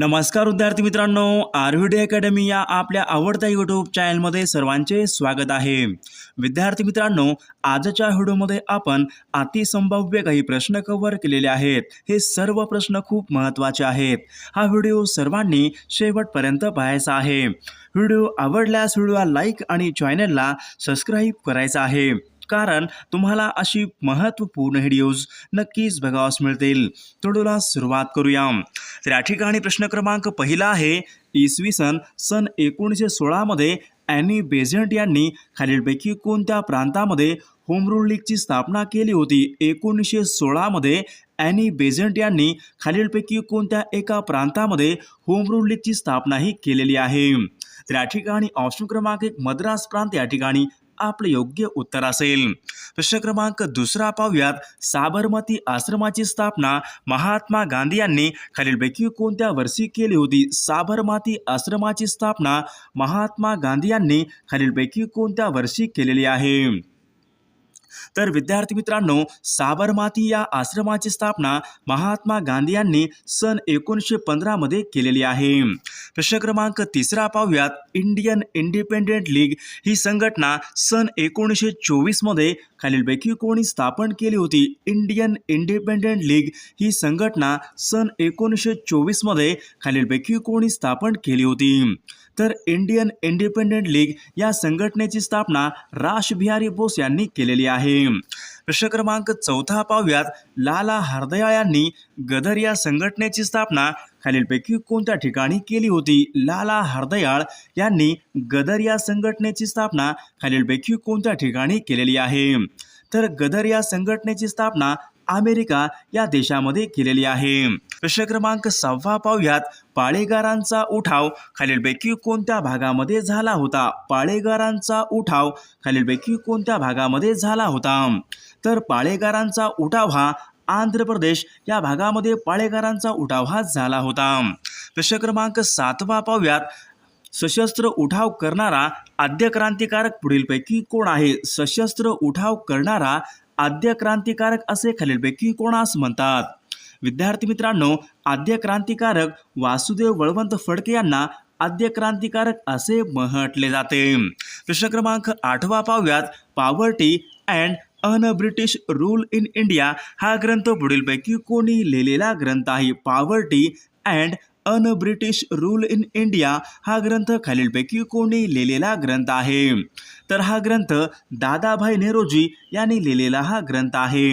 नमस्कार विद्यार्थी मित्रांनो आरव्हीडी अकॅडमी या आपल्या आवडत्या यूट्यूब चॅनलमध्ये सर्वांचे स्वागत आहे. विद्यार्थी मित्रांनो आजच्या व्हिडिओमध्ये आपण अतिसंभाव्य काही प्रश्न कव्हर केलेले आहेत. हे सर्व प्रश्न खूप महत्त्वाचे आहेत. हा व्हिडिओ सर्वांनी शेवटपर्यंत पाहायचा आहे. व्हिडिओ आवडल्यास व्हिडिओला लाईक आणि चॅनलला सबस्क्राईब करायचा आहे. कारण तुम्हाला अशी महत्त्वपूर्ण व्हिडिओज नक्कीच बघावास मिळतील. तोडूला सुरुवात करूया. तर या ठिकाणी प्रश्न क्रमांक पहिला आहे इसवी सन सन एकोणीसशे सोळामध्ये ॲनी बेझंट यांनी खालीलपैकी कोणत्या प्रांतामध्ये होम रूल लीगची स्थापना केली होती? एकोणीसशे सोळामध्ये ॲनी बेझंट यांनी खालीलपैकी कोणत्या एका प्रांतामध्ये होम रूल लीगची स्थापनाही केलेली आहे? तर या ठिकाणी ऑप्शन क्रमांक एक मद्रास प्रांत या ठिकाणी आपलं योग्य उत्तर असेल. प्रश्न क्रमांक दुसरा पाहूयात. साबरमती आश्रमाची स्थापना महात्मा गांधी यांनी खालीलपैकी कोणत्या वर्षी केली होती? साबरमती आश्रमाची स्थापना महात्मा गांधी यांनी खालीलपैकी कोणत्या वर्षी केलेली आहे? तर विद्यार्थी मित्रांनो साबरमाती या आश्रमाची स्थापना महात्मा गांधी यांनी सन एकोणीसशे पंधरामध्ये केलेली आहे. प्रश्न क्रमांक तिसरा पाहूयात. इंडियन इंडिपेंडेंट लीग ही संघटना सन एकोणीसशे चोवीसमध्ये खालीलपैकी कोणी स्थापन केली होती? इंडियन इंडिपेंडेंट लीग ही संघटना सन एकोणीसशे चोवीसमध्ये खालीलपैकी कोणी स्थापन केली होती? तर इंडियन इंडिपेंडेंट लीग या संघटनेची स्थापना राजबिहारी बोस यांनी केलेली आहे. प्रश्न क्रमांक चौथा पाहूयात. लाला हरदयाळ यांनी गदर या संघटनेची स्थापना खालीलपैकी कोणत्या ठिकाणी केली होती? लाला हरदयाळ यांनी गदर या संघटनेची स्थापना खालीलपैकी कोणत्या ठिकाणी केलेली आहे? तर गदर या संघटनेची स्थापना अमेरिका या देशामध्ये केलेली आहे. प्रश्न क्रमांक सहावा पाहुयात. पाळेगारांचा उठाव खालीलपैकी कोणत्या भागामध्ये झाला होता? पाळेगारांचा उठाव खालीलपैकी कोणत्या भागामध्ये झाला होता? तर पाळेगारांचा उठाव हा आंध्र प्रदेश या भागामध्ये पाळेगारांचा उठाव हा झाला होता. प्रश्न क्रमांक सातवा पाहुयात. सशस्त्र उठाव करणारा आद्य क्रांतिकारक पुढीलपैकी कोण आहे? सशस्त्र उठाव करणारा आद्य क्रांतिकारक असे खालीलपैकी कोणास म्हणतात? विद्यार्थी मित्रांनो आद्य क्रांतिकारक वासुदेव बळवंत फडके यांना आद्य क्रांतिकारक असे म्हटले जाते. प्रश्न क्रमांक आठवा पाहूयात. Poverty and un British rule in India हा ग्रंथ पुढीलपैकी कोणी लिहिलेला ग्रंथ आहे. Poverty and un British rule in India हा ग्रंथ खालीलपैकी कोणी लिहिलेला ग्रंथ आहे. तर हा ग्रंथ दादाभाई नेहरूजी यांनी लिहिलेला हा ग्रंथ आहे.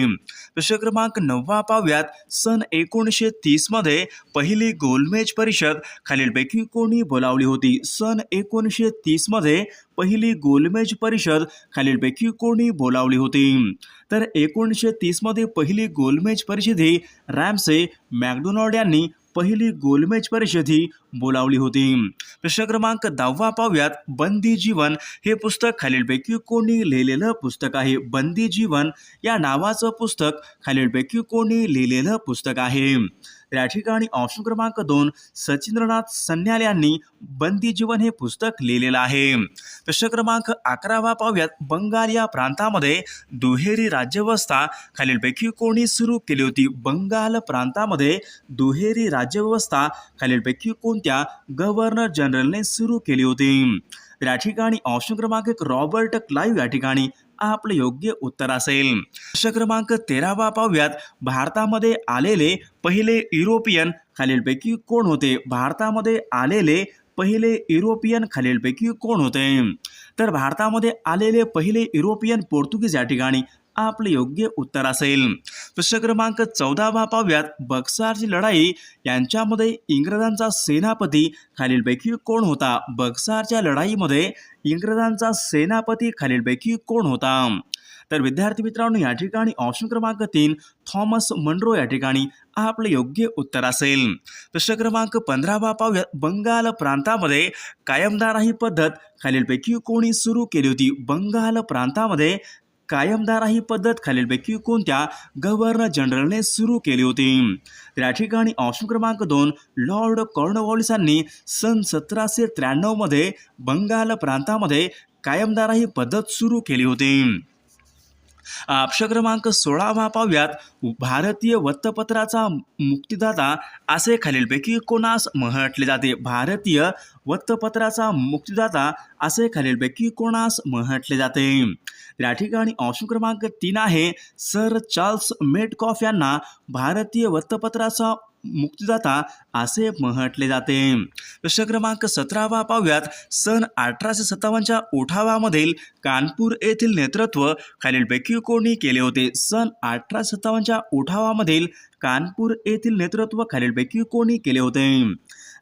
प्रश्न क्रमांक नववा पाव्यात सन एकोणीसशे तीसमध्ये पहिली गोलमेज परिषद खालीलपैकी कोणी बोलावली होती? सन एकोणीसशे तीसमध्ये पहिली गोलमेज परिषद खालीलपैकी कोणी बोलावली होती? तर एकोणीसशे तीसमध्ये पहिली गोलमेज परिषद ही रॅमसे मॅकडोनाल्ड यांनी पहिली गोलमेज परिषद ही बोलावली होती. प्रश्न क्रमांक दहावा पाहूयात. बंदी जीवन हे पुस्तक खालीलपैकी कोणी लिहिलेलं पुस्तक आहे? बंदी जीवन या नावाचं पुस्तक खालीलपैकी कोणी लिहिलेलं पुस्तक आहे? या ठिकाणी ऑप्शन क्रमांक दोन सचिंद्रनाथ सन्याल यांनी बंदी जीवन हे पुस्तक लिहिलेलं आहे. प्रश्न क्रमांक अकरावा पाहूयात. बंगाल या प्रांतामध्ये दुहेरी राज्यव्यवस्था खालीलपैकी कोणी सुरू केली होती? बंगाल प्रांतामध्ये दुहेरी राज्यव्यवस्था खालीलपैकी कोणत्या गव्हर्नर जनरलने सुरू केली होती. या ठिकाणी ऑप्शन क्रमांक एक रॉबर्ट क्लाईव्ह या ठिकाणी आपलं योग्य उत्तर असेल. प्रश्न क्रमांक तेरावा पाहूयात. भारतामध्ये आलेले पहिले युरोपियन खालीलपैकी कोण होते? भारतामध्ये आलेले पहिले युरोपियन खालीलपैकी कोण होते? तर भारतामध्ये आलेले पहिले युरोपियन पोर्तुगीज या ठिकाणी आपलं योग्य उत्तर असेल. प्रश्न क्रमांक चौदावा पाहूयात. बक्सारची लढाई यांच्यामध्ये इंग्रजांचा सेनापती खालीलपैकी कोण होता? बक्सारच्या लढाईमध्ये इंग्रजांचा सेनापती खालीलपैकी कोण होता? तर विद्यार्थी मित्रांनो या ठिकाणी ऑप्शन क्रमांक तीन थॉमस मंड्रो या ठिकाणी आपलं योग्य उत्तर असेल. प्रश्न क्रमांक पंधरावा पाहूयात. बंगाल प्रांतामध्ये कायमदाराही पद्धत खालीलपैकी कोणी सुरू केली होती? बंगाल प्रांतामध्ये कायमदारा ही पद्धत खालीलपैकी कोणत्या गव्हर्नर जनरलने सुरू केली होती? त्या ठिकाणी ऑप्शन क्रमांक दोन लॉर्ड कॉर्नवॉलिसांनी सन सतराशे त्र्याण्णवमध्ये बंगाल प्रांतामध्ये कायमदारा ही पद्धत सुरू केली होती. ऑप्शन क्रमांक सोळावा पाहूयात. भारतीय वृत्तपत्राचा मुक्तिदाता असे खालीलपैकी कोणास म्हटले जाते? भारतीय वृत्तपत्राचा मुक्तिदाता असे खालीलपैकी कोणास म्हटले जाते? या ठिकाणी ऑप्शन क्रमांक तीन आहे. सर चार्ल्स मेटकॉफ यांना भारतीय वृत्तपत्राचा मुक्तीदाता असे म्हटले जाते. प्रश्न क्रमांक सतरावा पाहूयात. सन अठराशे सत्तावन्नच्या उठावामधील कानपूर येथील नेतृत्व खालीलपैकी कोणी केले होते? सन अठराशे सत्तावन्नच्या उठावामधील कानपूर येथील नेतृत्व खालीलपैकी कोणी केले होते?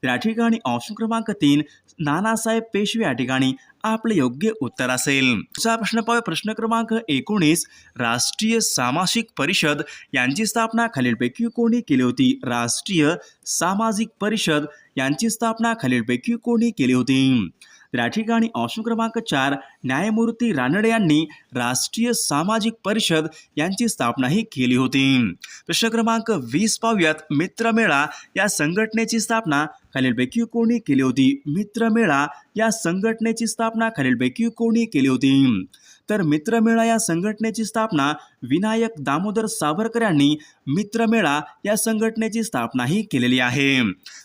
या ठिकाणी ऑप्शन क्रमांक तीन नानासाहेब पेशवे या ठिकाणी आपले योग्य उत्तर असेल. पुढचा प्रश्न पाहूया. प्रश्न क्रमांक एकोणीस राष्ट्रीय सामाजिक परिषद यांची स्थापना खालीलपैकी कोणी केली होती? राष्ट्रीय सामाजिक परिषद यांची स्थापना खालीलपैकी कोणी केली होती? या ठिकाणी ऑप्शन क्रमांक चार न्यायमूर्ती रानडे यांनी राष्ट्रीय सामाजिक परिषद यांची स्थापनाही केली होती. प्रश्न क्रमांक वीस पाहूयात. मित्रमेळा या संघटनेची स्थापना खालीलपैकी कोणी केली होती? मित्रमेळा या संघटनेची स्थापना खालीलपैकी कोणी केली होती? तर मित्रमेळा या संघटनेची स्थापना विनायक दामोदर सावरकर यांनी मित्रमेळा या संघटनेची स्थापनाही केलेली आहे.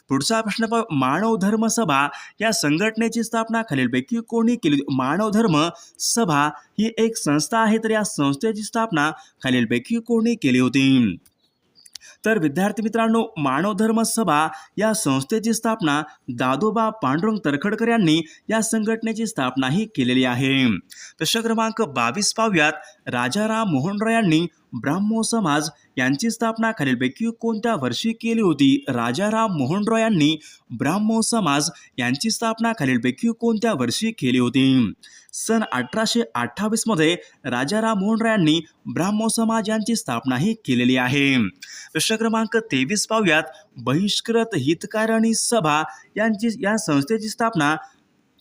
पुढचा प्रश्न मानव धर्म सभा या संघटनेची स्थापना खालीलपैकी कोणी केली मानव धर्म सभा ही एक संस्था आहे तर या संस्थेची स्थापना खालीलपैकी कोणी केली होती? तर विद्यार्थी मित्रांनो मानव धर्म सभा या संस्थेची स्थापना दादोबा पांडुरंग तरखडकर यांनी या संघटनेची स्थापनाही केलेली आहे. प्रश्न क्रमांक बावीस पाहूयात राजाराम मोहनराव यांनी ब्राह्मो समाज यांची स्थापना खालीलपैकी कोणत्या वर्षी केली होती? राजाराम मोहन रॉय यांनी ब्राह्मो समाज यांची स्थापना खालीलपैकी कोणत्या वर्षी केली होती? सन अठराशे अठ्ठावीसमध्ये राजाराम मोहन यांनी ब्राह्मो समाज यांची स्थापनाही केलेली आहे. प्रश्न क्रमांक तेवीस पाहूयात. बहिष्कृत हितकारणी सभा यांची या संस्थेची स्थापना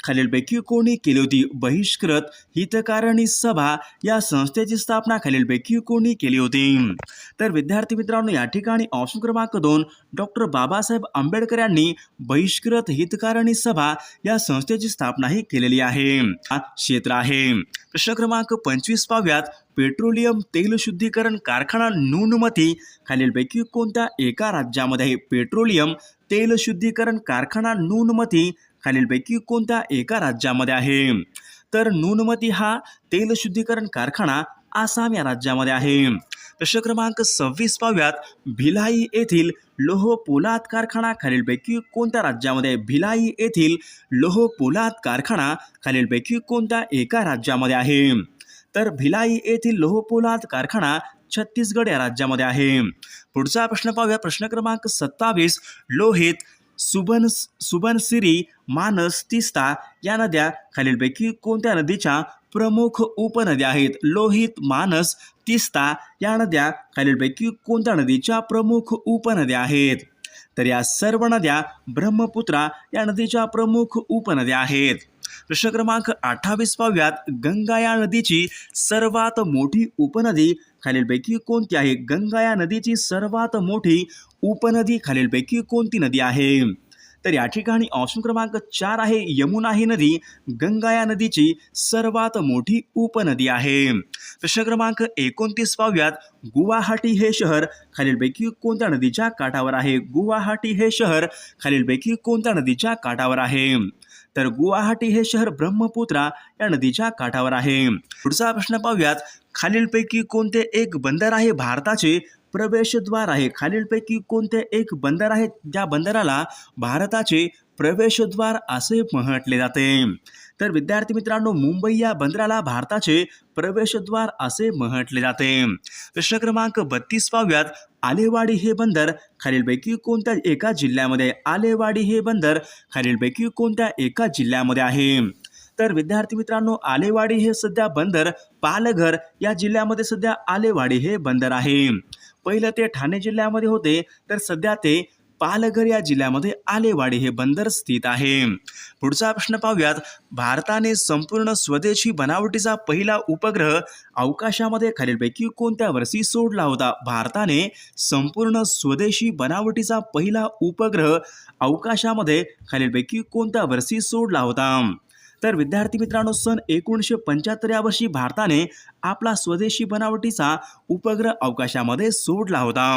खालीलपैकी कोणी केली होती? बहिष्कृत हितकारणी सभा या संस्थेची स्थापना खालीलपैकी कोणी केली होती? तर विद्यार्थी मित्रांनो या ठिकाणी ऑप्शन क्रमांक दोन डॉक्टर बाबासाहेब आंबेडकर यांनी बहिष्कृत हितकारणी सभा या संस्थेची स्थापनाही केलेली आहे. हा क्षेत्र आहे. प्रश्न क्रमांक पंचवीस पाहूयात. पेट्रोलियम तेल शुद्धीकरण कारखाना नुनमती खालीलपैकी कोणत्या एका राज्यामध्ये? पेट्रोलियम तेल शुद्धीकरण कारखाना नुनमती खालीलपैकी कोणत्या एका राज्यामध्ये आहे? तर नुनमती हा तेल शुद्धीकरण कारखाना आसाम या राज्यामध्ये आहे. प्रश्न क्रमांक सव्वीस पाव्यात भिलाई येथील लोह पोलाद कारखाना खालीलपैकी कोणत्या राज्यामध्ये भिलाई येथील लोह पोलाद कारखाना खालीलपैकी कोणत्या एका राज्यामध्ये आहे? तर भिलाई येथील लोह पोलाद कारखाना छत्तीसगड या राज्यामध्ये आहे. पुढचा प्रश्न पाहूया. प्रश्न क्रमांक सत्तावीस. लोहित सुबन सुबनसिरी मानस तिस्ता या नद्या खालीलपैकी कोणत्या नदीच्या प्रमुख उपनद्या आहेत? लोहित मानस तिस्ता या नद्या खालीलपैकी कोणत्या नदीच्या प्रमुख उपनद्या आहेत? तर या सर्व नद्या ब्रह्मपुत्रा या नदीच्या प्रमुख उपनद्या आहेत. प्रश्न क्रमांक अठ्ठावीस पाव्यात गंगा या नदीची सर्वात मोठी उपनदी खालीलपैकी कोणती आहे? गंगा या नदीची सर्वात मोठी उपनदी खालीलपैकी कोणती नदी आहे? तर या ठिकाणी ऑप्शन क्रमांक चार आहे यमुना ही नदी. गंगा या नदीची सर्वात मोठी उपनदी आहे. प्रश्न क्रमांक एकोणतीस पाहूयात. गुवाहाटी हे शहर खालीलपैकी कोणत्या नदीच्या काठावर आहे? गुवाहाटी हे शहर खालीलपैकी कोणत्या नदीच्या काठावर आहे? तर गुवाहाटी हे शहर ब्रह्मपुत्रा या नदीच्या काठावर आहे. पुढचा प्रश्न पाहूयात. खालीलपैकी कोणते एक बंदर आहे? भारताचे प्रवेशद्वार आहे. खालीलपैकी कोणते एक बंदर आहे ज्या बंदराला भारताचे प्रवेशद्वार असे म्हटले जाते. तर विद्यार्थी मित्रांनो मुंबई या बंदराला भारताचे प्रवेशद्वार असे म्हटले जाते. प्रश्न क्रमांक बत्तीस पाव्यात आलेवाडी हे बंदर खालीलपैकी कोणत्या एका जिल्ह्यामध्ये आलेवाडी हे बंदर खालीलपैकी कोणत्या एका जिल्ह्यामध्ये आहे? तर विद्यार्थी मित्रांनो आलेवाडी हे सध्या बंदर पालघर या जिल्ह्यामध्ये सध्या आलेवाडी हे बंदर आहे. पहिलं ते ठाणे जिल्ह्यामध्ये होते तर सध्या ते पालघर या जिल्ह्यामध्ये आलेवाडी हे बंदर स्थित आहे. पुढचा प्रश्न पाहूयात भारताने संपूर्ण स्वदेशी बनावटीचा पहिला उपग्रह अवकाशामध्ये खालीलपैकी कोणत्या वर्षी सोडला होता? भारताने संपूर्ण स्वदेशी बनावटीचा पहिला उपग्रह अवकाशामध्ये खालीलपैकी कोणत्या वर्षी सोडला होता? तर विद्यार्थी मित्रांनो सन एकोणीसशे पंच्याहत्तर या वर्षी भारताने आपला स्वदेशी बनावटीचा उपग्रह अवकाशामध्ये सोडला होता.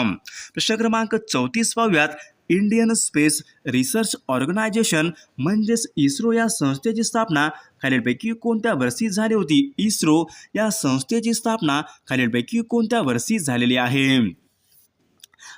प्रश्न क्रमांक चौतीस पाहूयात इंडियन स्पेस रिसर्च ऑर्गनायझेशन म्हणजेच इस्रो या संस्थेची स्थापना खालीलपैकी कोणत्या वर्षी झाली होती? इस्रो या संस्थेची स्थापना खालीलपैकी कोणत्या वर्षी झालेली आहे?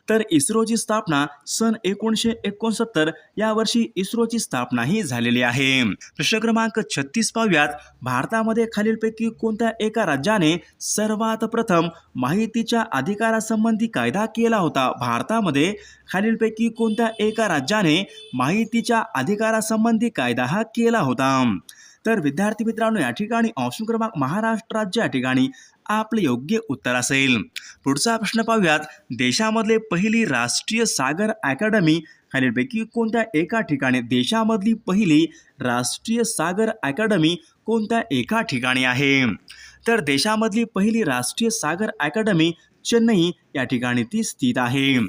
तर इस्रोची स्थापना सन एकोणीसशे एकोणसत्तर या वर्षी इस्रोची स्थापनाही झालेली आहे. प्रश्न क्रमांक छत्तीस पाहूयात. भारतामध्ये खालीलपैकी कोणत्या एका राज्याने सर्वात प्रथम माहितीच्या अधिकारासंबंधी कायदा केला होता? भारतामध्ये खालीलपैकी कोणत्या एका राज्याने माहितीच्या अधिकारासंबंधी कायदा हा केला होता? तर विद्यार्थी मित्रांनो या ठिकाणी ऑप्शन क्रमांक महाराष्ट्र राज्य या ठिकाणी आपलं योग्य उत्तर असेल. पुढचा प्रश्न पाहूयात. देशामधले पहिली राष्ट्रीय सागर अकॅडमी खालीलपैकी कोणत्या एका ठिकाणी देशामधली पहिली राष्ट्रीय सागर अकॅडमी कोणत्या एका ठिकाणी आहे? तर देशामधली पहिली राष्ट्रीय सागर अकॅडमी चेन्नई या ठिकाणी ती स्थित आहे.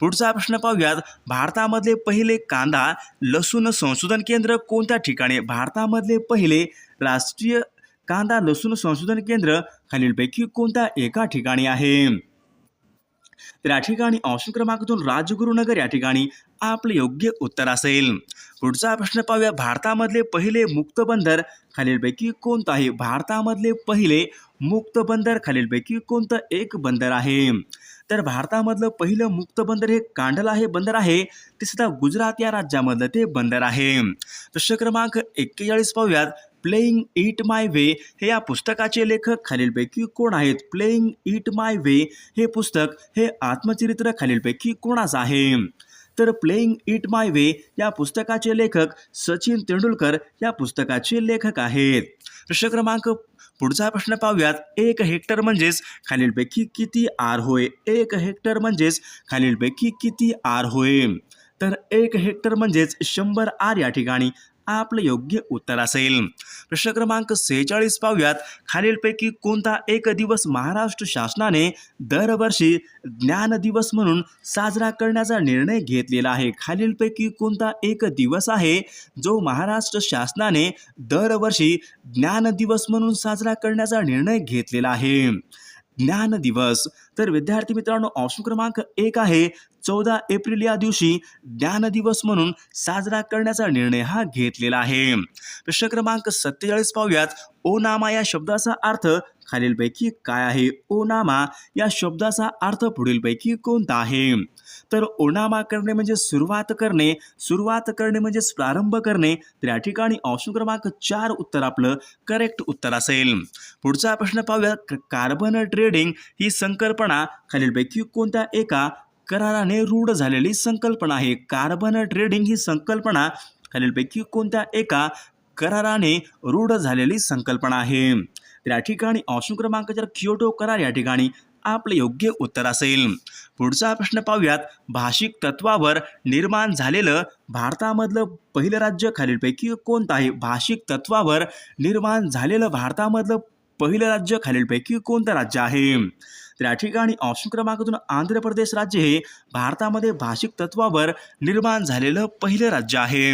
पुढचा प्रश्न पाहूयात. भारतामधले पहिले कांदा लसूण संशोधन केंद्र कोणत्या ठिकाणी भारतामधले पहिले राष्ट्रीय कांदा लसूण संशोधन केंद्र खालीलपैकी कोणत्या एका ठिकाणी आहे? तर या ठिकाणी ऑप्शन क्रमांकातून राजगुरुनगर या ठिकाणी आपले योग्य उत्तर असेल. पुढचा प्रश्न पाहूया. भारतामधले पहिले मुक्त बंदर खालीलपैकी कोणतं आहे? भारतामधले पहिले मुक्त बंदर खालीलपैकी कोणतं एक बंदर आहे? तर भारतामधलं पहिलं मुक्त बंदर हे कांडला हे बंदर आहे. ते सुद्धा गुजरात या राज्यामधलं ते बंदर आहे. प्रश्न क्रमांक एक्केचाळीस पाहूयात. प्लेईंग इट माय वे हे या पुस्तकाचे लेखक खालीलपैकी कोण आहेत? प्लेईंग इट माय वे हे पुस्तक हे आत्मचरित्र खालीलपैकी कोणाचं आहे? तर प्लेईंग इट माय वे या पुस्तकाचे लेखक सचिन तेंडुलकर या पुस्तकाचे लेखक आहेत. प्रश्न क्रमांक पुढचा प्रश्न पाहूयात. एक हेक्टर म्हणजेच खालीलपैकी किती आर होय? एक हेक्टर म्हणजेच खालीलपैकी किती आर होय? तर एक हेक्टर म्हणजेच शंभर आर या ठिकाणी. आपलं योग्य उत्तर असेल. प्रश्न क्रमांक सेहेचाळीस पाहूयात. खालीलपैकी कोणता एक दिवस महाराष्ट्र शासनाने दरवर्षी ज्ञान दिवस म्हणून साजरा करण्याचा निर्णय घेतलेला आहे? खालीलपैकी कोणता एक दिवस आहे जो महाराष्ट्र शासनाने दरवर्षी ज्ञान दिवस म्हणून साजरा करण्याचा निर्णय घेतलेला आहे? ज्ञान दिवस. तर विद्यार्थी मित्रांनो ऑप्शन क्रमांक एक आहे चौदा एप्रिल या दिवशी ज्ञान दिवस म्हणून साजरा करण्याचा निर्णय हा घेतलेला आहे. प्रश्न क्रमांक सत्तेचाळीस पाहूयात. ओनामा या शब्दाचा अर्थ खालीलपैकी काय आहे? ओनामा या शब्दाचा अर्थ पुढीलपैकी कोणता आहे? तर ओनामा करणे म्हणजे सुरुवात करणे सुरुवात करणे म्हणजेच प्रारंभ करणे. तर या ठिकाणी ऑप्शन क्रमांक चार उत्तर आपलं करेक्ट उत्तर असेल. पुढचा प्रश्न पाहूया क- कार्बन ट्रेडिंग ही संकल्पना खालीलपैकी कोणत्या एका कराराने रूढ झालेली संकल्पना आहे. कार्बन ट्रेडिंग ही संकल्पना खालीलपैकी कोणत्या एका कराराने रूढ झालेली संकल्पना आहे? तर या ठिकाणी ऑप्शन क्रमांक जर कियोटो करार या ठिकाणी आपले योग्य उत्तर असेल. पुढचा प्रश्न पाहूयात. भाषिक तत्वावर निर्माण झालेलं भारतामधलं पहिलं राज्य खालीलपैकी कोणतं आहे? भाषिक तत्वावर निर्माण झालेलं भारतामधलं पहिलं राज्य खालीलपैकी कोणतं राज्य आहे? तर या ठिकाणी ऑप्शन क्रमांकातून आंध्र प्रदेश राज्य हे भारतामध्ये भाषिक तत्वावर निर्माण झालेलं पहिलं राज्य आहे.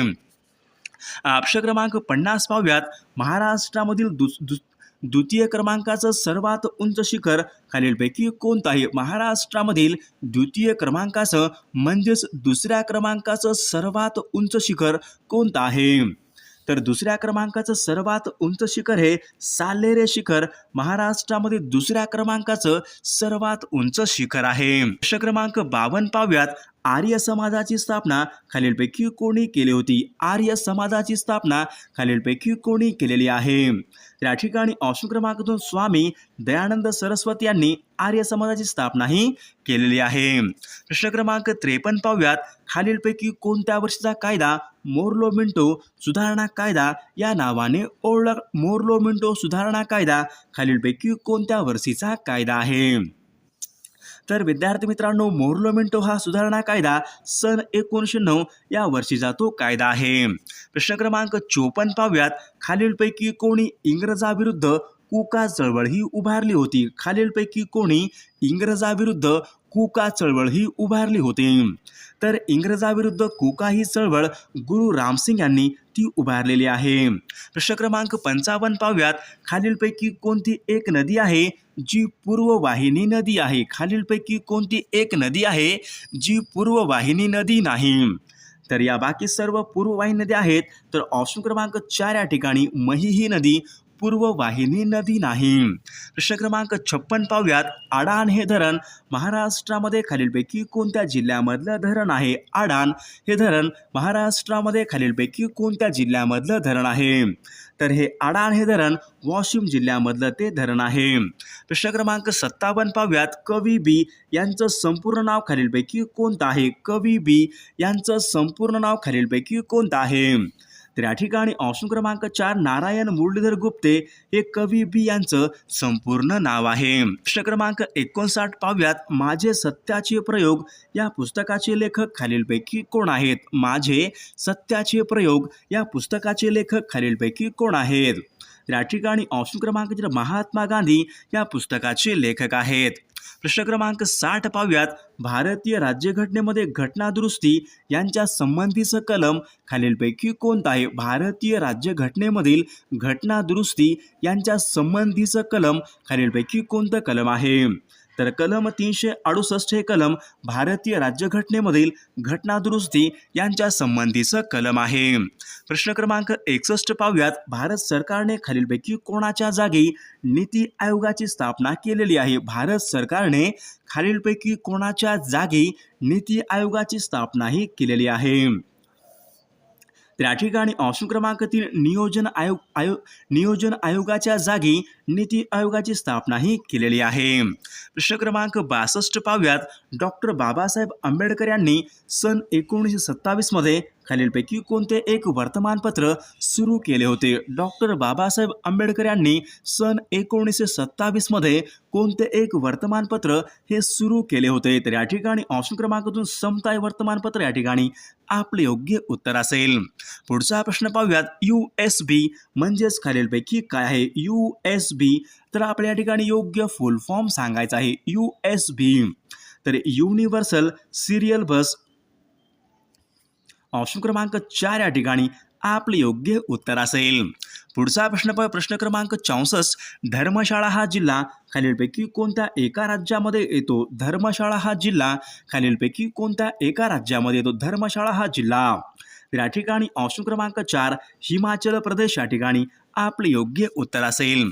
ऑप्शन क्रमांक पन्नास पाव्यात महाराष्ट्रामधील दुस दुस द्वितीय क्रमांकाचं सर्वात उंच शिखर खालीलपैकी कोणतं आहे? महाराष्ट्रामधील द्वितीय क्रमांकाचं म्हणजेच दुसऱ्या क्रमांकाचं सर्वात उंच शिखर कोणतं आहे? तर दुसऱ्या क्रमांकाचं सर्वात उंच शिखर हे सालेरे शिखर. महाराष्ट्रामध्ये दुसऱ्या क्रमांकाचं सर्वात उंच शिखर आहे. प्रश्न क्रमांक बावन्न पाहूयात. आर्य समाजाची स्थापना खालीलपैकी कोणी केली होती? आर्य समाजाची स्थापना खालीलपैकी कोणी केलेली आहे? या ठिकाणी ऑप्शन क्रमांकातून स्वामी दयानंद सरस्वती यांनी आर्य समाजाची स्थापनाही केलेली आहे. प्रश्न क्रमांक त्रेपन्न पाहूयात. खालीलपैकी कोणत्या वर्षीचा कायदा मोरलो मिंटो सुधारणा कायदा या नावाने ओळख मोरलो मिंटो सुधारणा कायदा खालीलपैकी कोणत्या वर्षीचा कायदा आहे? तर विद्यार्थी मित्रांनो मोर्लो मिंटो हा सुधारणा कायदा सन एकोणीसशे नऊ या वर्षीचा तो कायदा आहे. प्रश्न क्रमांक चोपन्न पाहूयात. खालीलपैकी कोणी इंग्रजाविरुद्ध कुका चळवळ ही उभारली होती? खालीलपैकी कोणी इंग्रजाविरुद्ध कुका चळवळ ही उभारली होती? तर इंग्रजाविरुद्ध कोकाही चळवळ गुरु रामसिंग यांनी ती उभारलेली आहे. प्रश्न क्रमांक पंचावन्न पाहूयात. खालीलपैकी कोणती एक नदी आहे? जी पूर्ववाहिनी नदी आहे. खालीलपैकी कोणती एक नदी आहे? जी पूर्ववाहिनी नदी नाही. तर या बाकी सर्व पूर्ववाहिनी नद्या आहेत. तर ऑप्शन क्रमांक चार या ठिकाणी मही ही नदी पूर्ववाहिनी नदी नाही. प्रश्न क्रमांक छप्पन पाहूयात. आडान हे धरण महाराष्ट्रामध्ये खालीलपैकी कोणत्या जिल्ह्यामधलं धरण आहे? आडान हे धरण महाराष्ट्रामध्ये खालीलपैकी कोणत्या जिल्ह्यामधलं धरण आहे? तर हे आडान हे धरण वाशिम जिल्ह्यामधलं ते धरण आहे. प्रश्न क्रमांक सत्तावन्न पाहूयात. कवी बी यांचं संपूर्ण नाव खालीलपैकी कोणतं आहे? कवी बी यांचं संपूर्ण नाव खालीलपैकी कोणतं आहे? तर या ठिकाणी ऑप्शन क्रमांक चार नारायण मुरलीधर गुप्ते हे कवी बी यांचं संपूर्ण नाव आहे. प्रश्न क्रमांक एकोणसाठ पाहूयात. माझे सत्याचे प्रयोग या पुस्तकाचे लेखक खालीलपैकी कोण आहेत? माझे सत्याचे प्रयोग या पुस्तकाचे लेखक खालीलपैकी कोण आहेत? या ठिकाणी ऑप्शन क्रमांक महात्मा गांधी या पुस्तकाचे लेखक आहेत. प्रश्न क्रमांक साठ पाहूयात. भारतीय राज्यघटनेमध्ये घटनादुरुस्ती यांच्या संबंधीचं कलम खालीलपैकी कोणतं आहे? भारतीय राज्यघटनेमधील घटनादुरुस्ती यांच्या संबंधीचं कलम खालीलपैकी कोणतं कलम आहे? तर कलम तीनशे अडुसष्ट हे कलम भारतीय राज्यघटनेमधील घटनादुरुस्ती यांच्या संबंधीचं कलम आहे. प्रश्न क्रमांक एकसष्ट पाहूयात. भारत सरकारने खालीलपैकी कोणाच्या जागी नीती आयोगाची स्थापना केलेली आहे? भारत सरकारने खालीलपैकी कोणाच्या जागी नीती आयोगाची स्थापनाही केलेली आहे? त्या ठिकाणी ऑप्शन क्रमांक तीन नियोजन आयोग आयोग नियोजन आयोगाच्या जागी नीती आयोगाची स्थापनाही केलेली आहे. प्रश्न क्रमांक बासष्ट पाहूयात. डॉक्टर बाबासाहेब आंबेडकर यांनी सन एकोणीसशे सत्तावीसमध्ये खालीलपैकी कोणते एक वर्तमानपत्र सुरू केले होते? डॉक्टर बाबासाहेब आंबेडकर यांनी सन एकोणीसशे सत्तावीसमध्ये कोणते एक वर्तमानपत्र हे सुरू केले होते? तर या ठिकाणी ऑप्शन क्रमांकातून समताय वर्तमानपत्र. या ठिकाणी आपले योग्य उत्तर असेल. पुढचा प्रश्न पाहूयात. यू एस बी म्हणजेच खालीलपैकी काय आहे? यू एस बी तर आपल्या या ठिकाणी योग्य फुल फॉर्म सांगायचा आहे. यू एस बी तर युनिव्हर्सल सिरियल बस ऑप्शन क्रमांक चार या ठिकाणी आपलं योग्य उत्तर असेल. पुढचा प्रश्न प प्रश्न क्रमांक चौसष्ट धर्मशाळा हा जिल्हा खालीलपैकी कोणत्या एका राज्यामध्ये येतो? धर्मशाळा हा जिल्हा खालीलपैकी कोणत्या एका राज्यामध्ये येतो? धर्मशाळा हा जिल्हा. या ठिकाणी ऑप्शन क्रमांक चार हिमाचल प्रदेश या ठिकाणी आपले योग्य उत्तर असेल.